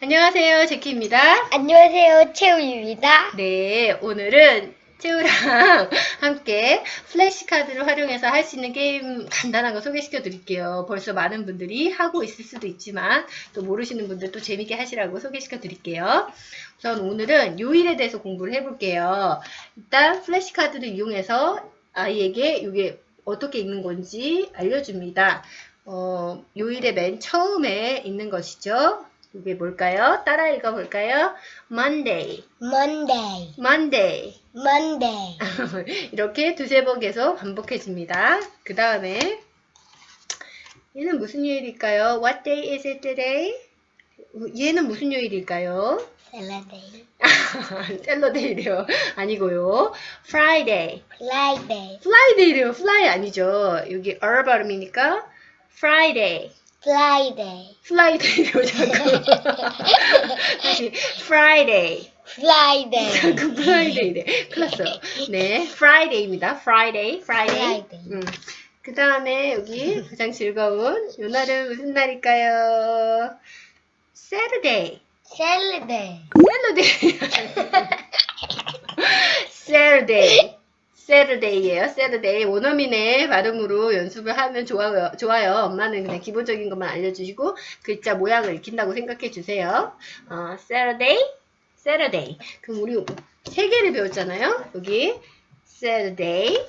안녕하세요, 제키입니다. 안녕하세요, 채우입니다. 네, 오늘은 채우랑 함께 플래시카드를 활용해서 할 수 있는 게임 간단한 거 소개시켜 드릴게요. 벌써 많은 분들이 하고 있을 수도 있지만 또 모르시는 분들도 재밌게 하시라고 소개시켜 드릴게요. 우선 오늘은 요일에 대해서 공부를 해볼게요. 일단 플래시카드를 이용해서 아이에게 이게 어떻게 읽는 건지 알려줍니다. 어, 요일의 맨 처음에 있는 것이죠. 이게 뭘까요? 따라 읽어볼까요? Monday, Monday, Monday. Monday, 이렇게 두세 번 계속 반복해줍니다. 그 다음에 얘는 무슨 요일일까요? What day is it today? 얘는 무슨 요일일까요? Saturday, 셀러데이래요. 아니고요. Friday. Friday, Friday래요. fly 아니죠. 여기 R 발음이니까 Friday. Friday, Friday래요. 자꾸. 다시 Friday. Friday, 자꾸 Friday래. 큰일 났어요. 네, Friday입니다. Friday. Friday. Friday. 음. 그 다음에 여기 가장 즐거운 요 날은 무슨 날일까요? Saturday. Saturday, Saturday. Saturday. Saturday예요. Saturday. 원어민의 발음으로 연습을 하면 좋아요. 좋아요. 엄마는 그냥 기본적인 것만 알려주시고 글자 모양을 익힌다고 생각해 주세요. 어, Saturday, Saturday. 그럼 우리 세 개를 배웠잖아요. 여기 Saturday,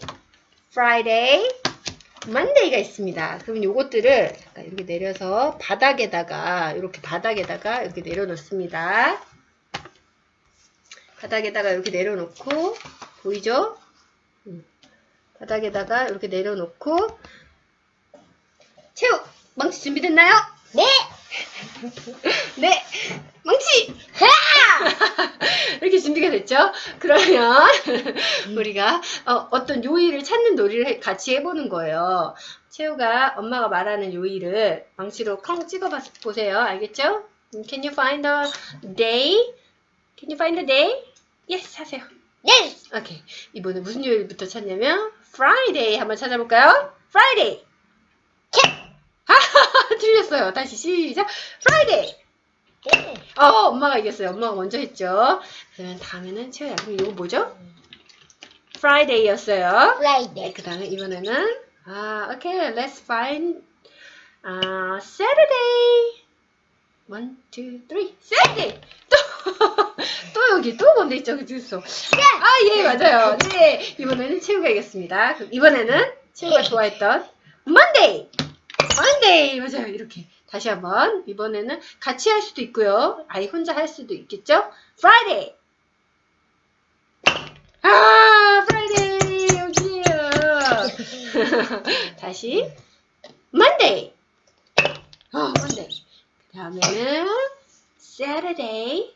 Friday, Monday가 있습니다. 그럼 요것들을 이렇게 내려서 바닥에다가 이렇게 바닥에다가 이렇게 내려놓습니다. 바닥에다가 이렇게 내려놓고 보이죠? 음. 바닥에다가 이렇게 내려놓고 채우 망치 준비됐나요? 네, 네 망치 이렇게 준비가 됐죠? 그러면 우리가 어, 떤 요일을 찾는 놀이를 해- 같이 해보는 거예요. 채우가 엄마가 말하는 요일을 망치로 콩 찍어 보세요. 알겠죠? 음, Can you find the day? Can you find the day? Yes 하세요. Yes, 오케이. 이번에 무슨 요일부터 찾냐면 Friday 한번 찾아볼까요? Friday. 하하하 틀렸어요. 다시 시작. Friday. 네, 어, 엄마가 이겼어요. 엄마가 먼저 했죠. 그러면 다음에는 채우야. 그럼 이거 뭐죠? Friday였어요. 네, Friday, 그 다음에 이번에는 아, 오케이. Let's find 아, Saturday. One, two, three. Saturday. 또, 또 여기 또 뭔데 있죠? 그 주소. 아, 예, 맞아요. 네. 이번에는 채우가 이겼습니다. 그럼 이번에는 채우가 좋아했던 Monday. Monday. 맞아요. 이렇게. 다시 한번. 이번에는 같이 할 수도 있고요. 아이 혼자 할 수도 있겠죠? Friday. 아, Friday. 여기에요. 다시. Monday. 어, Monday. 그 다음에는 Saturday.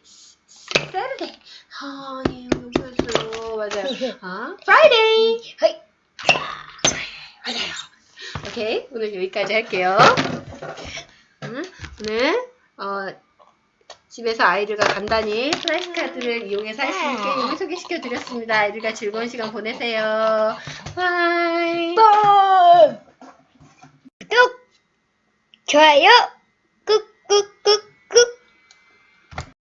Saturday. 아니, 여기였어요. 맞아요. 아, Friday. 헤이, 맞아요. 오케이. 오늘 여기까지 할게요. 음, 오늘, 어, 집에서 아이들과 간단히 플래시 카드를 이용해서 할 수 있는 게임을 소개시켜 드렸습니다. 아이들과 즐거운 시간 보내세요. 바이. 또 구독, 좋아요, 꾹꾹꾹